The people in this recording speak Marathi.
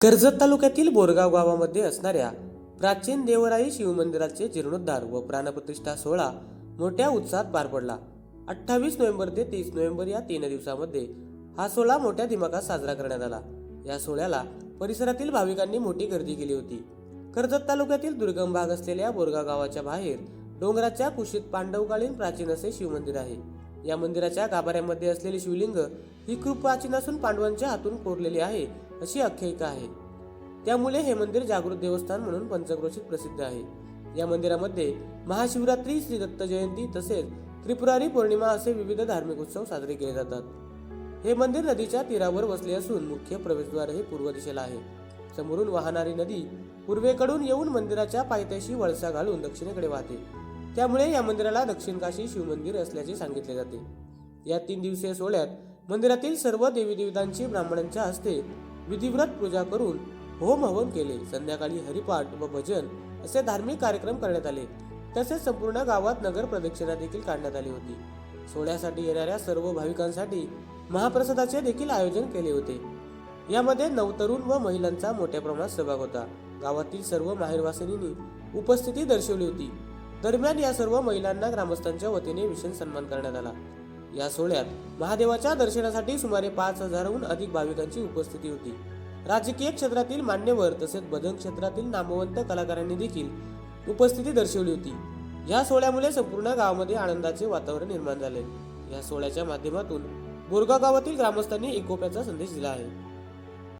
कर्जत तालुक्यातील बोरगाव गावामध्ये असणाऱ्या प्राचीन देवराई शिवमंदिराचे जीर्णोद्धार व प्राणप्रतिष्ठा सोहळा मोठ्या उत्साहात पार पडला. अठ्ठावीस नोव्हेंबर ते तीस नोव्हेंबर या तीन दिवसामध्ये हा सोहळा मोठ्या दिमागात साजरा करण्यात आला. या सोहळ्याला परिसरातील भाविकांनी मोठी गर्दी केली होती. कर्जत तालुक्यातील दुर्गम भाग असलेल्या बोरगाव गावाच्या बाहेर डोंगराच्या कुशीत पांडवकालीन प्राचीन असे शिवमंदिर आहे. या मंदिराच्या गाभाऱ्यामध्ये असलेले शिवलिंग ही खूप प्राचीन असून पांडवांच्या हातून कोरलेली आहे. अशी आख्यायिका आहे. त्यामुळे हे मंदिर जागृत देवस्थान म्हणून पंचक्रोशीत प्रसिद्ध आहे. या मंदिरामध्ये महाशिवरात्री श्री दत्त जयंती तसेच त्रिपुरारी पौर्णिमा असे विविध धार्मिक उत्सव साजरे केले जातात. हे मंदिर नदीच्या तीरावर वसले असून मुख्य प्रवेशद्वार हे पूर्व दिशेला आहे. समोरून वाहणारी नदी पूर्वेकडून येऊन मंदिराच्या पायथ्याशी वळसा घालून दक्षिणेकडे वाहते. त्यामुळे या मंदिराला दक्षिण काशी शिवमंदिर असल्याचे सांगितले जाते. या तीन दिवसीय सोहळ्यात मंदिरातील सर्व देवी देवतांची ब्राह्मणांच्या हस्ते विधिव्रत पूजा करून होम हवन केले. संध्याकाळी हरिपाठ व भजन असे धार्मिक कार्यक्रम करण्यात आले. तसेच संपूर्ण गावात नगर प्रदक्षिणा देखील काढण्यात आली होती. सोहळ्यासाठी येणाऱ्या सर्व भाविकांसाठी महाप्रसादाचे देखील आयोजन केले होते. यामध्ये नवतरुण व महिलांचा मोठ्या प्रमाणात सहभाग होता. गावातील सर्व माहेरवासिनींनी उपस्थिती दर्शवली होती. दरम्यान या सर्व महिलांना ग्रामस्थांच्या वतीने विशेष सन्मान करण्यात आला. या सोहळ्यात महादेवाच्या दर्शनासाठी सुमारे पाच हजारहून अधिक भाविकांची उपस्थिती होती. राजकीय क्षेत्रातील मान्यवर तसेच भजन क्षेत्रातील नामवंत कलाकारांनी देखील उपस्थिती दर्शवली होती. या सोहळ्यामुळे संपूर्ण गावामध्ये आनंदाचे वातावरण निर्माण झाले. या सोहळ्याच्या माध्यमातून बोरगाव गावातील ग्रामस्थांनी एकोप्याचा संदेश दिला आहे.